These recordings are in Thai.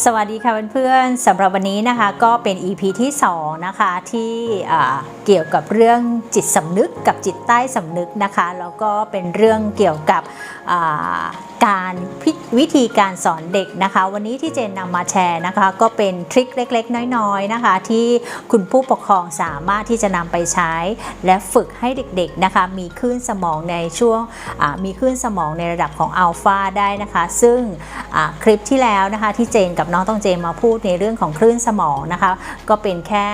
สวัสดีค่ะเพื่อนๆสำหรับวันนี้นะคะก็เป็น EP ที่2นะคะที่เกี่ยวกับเรื่องจิตสำนึกกับจิตใต้สำนึกนะคะแล้วก็เป็นเรื่องเกี่ยวกับการวิธีการสอนเด็กนะคะ วันนี้ที่เจนนำมาแชร์นะคะก็เป็นทริคเล็กๆ น้อยๆนะคะ ที่คุณผู้ปกครองสามารถที่จะนำไปใช้ และฝึกให้เด็กๆนะคะมีคลื่นสมองในช่วงมีคลื่นสมองในระดับของอัลฟาได้นะคะ ซึ่งคลิปที่แล้วนะคะที่เจนกับับน้องต้องเจมาพูดในเรื่องของคลื่นสมองนะคะ ก็เป็นแค่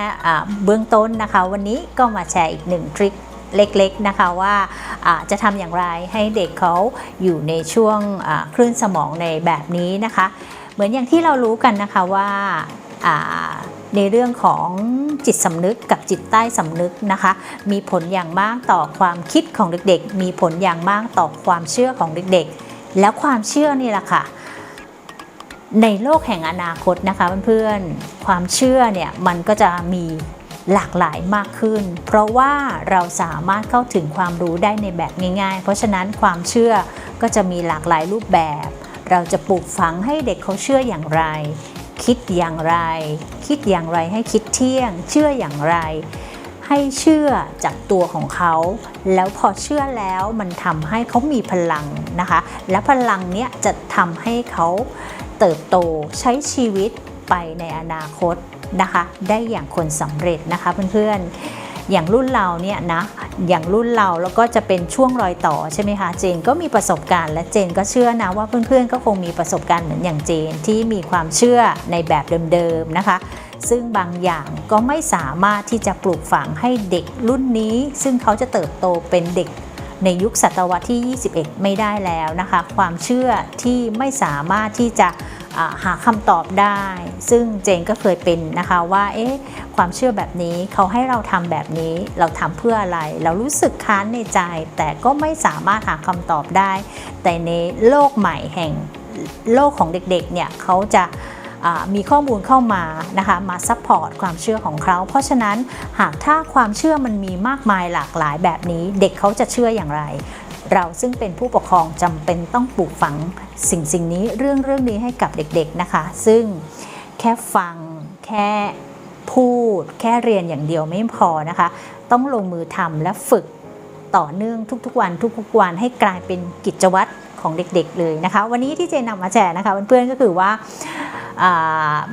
เบื้องต้นนะคะ วันนี้ก็มาแชร์อีกหนึ่งทริคเล็กๆนะคะว่าจะทำอย่างไรให้เด็กเขาอยู่ในช่วงคลื่นสมองในแบบนี้นะคะ เหมือนอย่างที่เรารู้กันนะคะว่าอ่าในเรื่องของจิตสำนึกกับจิตใต้สำนึกนะคะ มีผลอย่างมากต่อความคิดของเด็กๆ มีผลอย่างมากต่อความเชื่อของเด็กๆ แล้วความเชื่อนี่แหละค่ะ ในโลกแห่งอนาคตนะคะเพื่อนๆ ความเชื่อเนี่ยมันก็จะมีหลากหลายมากขึ้น เพราะว่าเราสามารถเข้าถึงความรู้ได้ในแบบง่าย ๆ เพราะฉะนั้นความเชื่อก็จะมีหลากหลายรูปแบบ เราจะปลูกฝังให้เด็กเขาเชื่ออย่างไร คิดอย่างไร คิดอย่างไรให้คิดเที่ยง เชื่ออย่างไร ให้เชื่อจากตัวของเขา แล้วพอเชื่อแล้วมันทำให้เขามีพลังนะคะ และพลังเนี้ยจะทำให้เขา เติบโตใช้ชีวิตไปในอนาคตนะคะ ได้อย่างคนสำเร็จนะคะเพื่อนๆ อย่างรุ่นเราเนี่ยนะ อย่างรุ่นเราแล้วก็จะเป็นช่วงรอยต่อใช่ไหมคะ เจนก็มีประสบการณ์และเจนก็เชื่อนะว่าเพื่อนๆ ก็คงมีประสบการณ์เหมือนอย่างเจนที่มีความเชื่อในแบบเดิมๆนะคะซึ่งบางอย่างก็ไม่สามารถที่จะปลูกฝังให้เด็กรุ่นนี้ ซึ่งเขาจะเติบโตเป็นเด็ก ในยุคศตวรรษที่ 21 ไม่ได้แล้วนะคะ ความเชื่อที่ไม่สามารถที่จะหาคำตอบได้ ซึ่งเจนก็เคยเป็นนะคะว่าเอ๊ะความเชื่อแบบนี้เขาให้เราทำแบบนี้เราทำเพื่ออะไร เรารู้สึกค้านในใจ แต่ก็ไม่สามารถหาคำตอบได้ แต่ในโลกใหม่แห่งโลกของเด็กๆเนี่ยเขาจะ มีข้อมูลเข้ามานะคะมาซัพพอร์ตความเชื่อของเขา เพราะฉะนั้นหากถ้าความเชื่อมันมีมากมายหลากหลายแบบนี้ เด็กเขาจะเชื่ออย่างไร เราซึ่งเป็นผู้ปกครองจำเป็นต้องปลูกฝังสิ่งสิ่งนี้เรื่องเรื่องนี้ให้กับเด็กๆนะคะ ซึ่งแค่ฟังแค่พูดแค่เรียนอย่างเดียวไม่พอนะคะ ต้องลงมือทำและฝึกต่อเนื่องทุกๆวัน ทุกๆวันให้กลายเป็นกิจวัตรของเด็กๆเลยนะคะ วันนี้ที่เจนนำมาแชร์นะคะเพื่อนๆก็คือว่า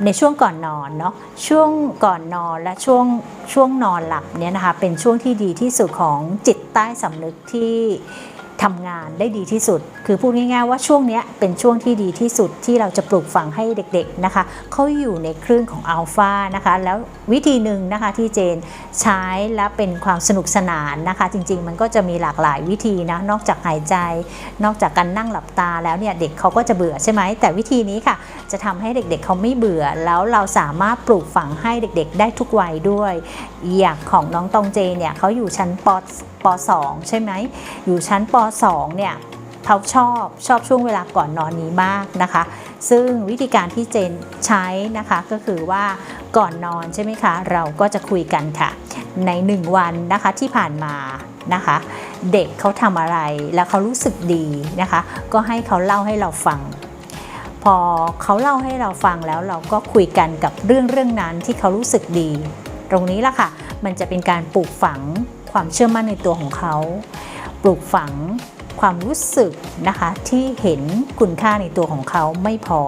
ในช่วงก่อนนอนเนาะช่วงก่อนนอนและช่วงช่วงนอนหลับเนี่ยนะคะเป็นช่วงที่ดีที่สุดของจิตใต้สำนึกที่ ทำงานได้ดีที่สุด คือพูดง่ายๆว่าช่วงนี้เป็นช่วงที่ดีที่สุดที่เราจะปลูกฝังให้เด็กๆนะคะเขาอยู่ในคลื่นของอัลฟานะคะ แล้ววิธีหนึ่งนะคะที่เจนใช้และเป็นความสนุกสนานนะคะ จริงๆ มันก็จะมีหลากหลายวิธีนะนอกจากหายใจ นอกจากการนั่งหลับตาแล้วเนี่ยเด็กเขาก็จะเบื่อใช่ไหมแต่วิธีนี้ค่ะ จะทำให้เด็กๆเขาไม่เบื่อ แล้วเราสามารถปลูกฝังให้เด็กๆ ได้ทุกวัยด้วย อย่างของน้องตองเจเนี่ยเขาอยู่ชั้นปป 2 ใช่ไหม อยู่ชั้นป 2 เนี่ยเขาชอบชอบช่วงเวลาก่อนนอนนี้มากนะคะ ซึ่งวิธีการที่เจนใช้นะคะก็คือว่าก่อนนอนใช่ไหมคะ เราก็จะคุยกันค่ะ ในหนึ่งวันนะคะที่ผ่านมานะคะ เด็กเขาทำอะไรแล้วเขารู้สึกดีนะคะ ก็ให้เขาเล่าให้เราฟัง พอเขาเล่าให้เราฟังแล้วเราก็คุยกันกับเรื่องเรื่องนั้นที่เขารู้สึกดี ตรงนี้ละค่ะ มันจะเป็นการปลูกฝัง ความเชื่อมั่นในตัวของเขา ปลูกฝังความรู้สึกนะคะที่เห็นคุณค่าในตัวของเขาไม่พอ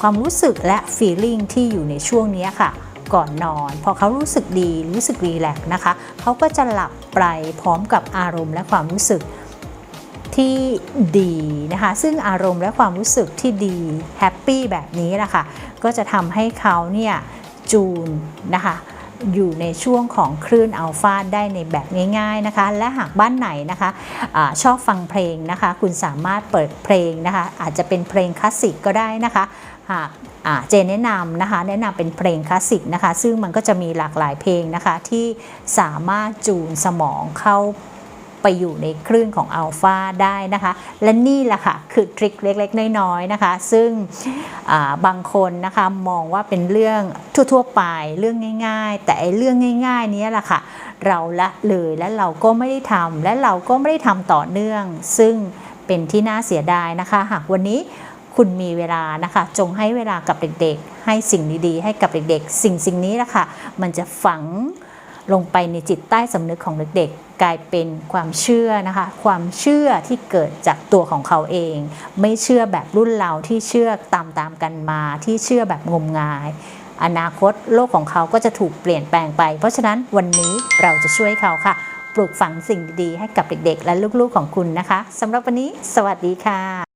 ความรู้สึกและ feeling ที่อยู่ในช่วงนี้ค่ะ ก่อนนอน พอเขารู้สึกดีรู้สึกรีแลกนะคะเขาก็จะหลับไปพร้อมกับอารมณ์และความรู้สึกที่ดีนะคะ ซึ่งอารมณ์และความรู้สึกที่ดีแฮปปี้แบบนี้แหละค่ะก็จะทำให้เขาเนี่ยจูนนะคะ อยู่ในช่วงของคลื่นอัลฟาได้ในแบบง่าย ๆนะคะ และหากบ้านไหนนะคะอะชอบฟังเพลงนะคะ คุณสามารถเปิดเพลงนะคะ อาจจะเป็นเพลงคลาสสิกก็ได้นะคะหากเจนแนะนำนะคะ แนะนำเป็นเพลงคลาสสิกนะคะ ซึ่งมันก็จะมีหลากหลายเพลงนะคะที่สามารถจูนสมองเข้า ไปอยู่ในคลื่นของอัลฟาได้นะคะ และนี่แหละค่ะ คือทริคเล็กๆ น้อยๆนะคะ ซึ่งบางคนนะคะมองว่าเป็นเรื่องทั่วๆไปเรื่องง่าย ๆ แต่ไอ้เรื่องง่าย ๆ นี้แหละค่ะ เราละเลยและเราก็ไม่ได้ทำและเราก็ไม่ได้ทำต่อเนื่อง ซึ่งเป็นที่น่าเสียดายนะคะ หากวันนี้คุณมีเวลานะคะ จงให้เวลากับเด็กๆ ให้สิ่งดีๆ ให้กับเด็กๆ สิ่งสิ่งนี้นะค่ะ มันจะฝัง ลงไปในจิตใต้สำนึกของเด็กๆ กลายเป็นความเชื่อนะคะ ความเชื่อที่เกิดจากตัวของเขาเอง ไม่เชื่อแบบรุ่นเราที่เชื่อตามตามๆกันมา ที่เชื่อแบบงมงาย อนาคตโลกของเขาก็จะถูกเปลี่ยนแปลงไป เพราะฉะนั้นวันนี้เราจะช่วยเขาค่ะ ปลูกฝังสิ่งดีๆให้กับเด็กๆ และลูกๆของคุณนะคะสำหรับวันนี้ สวัสดีค่ะ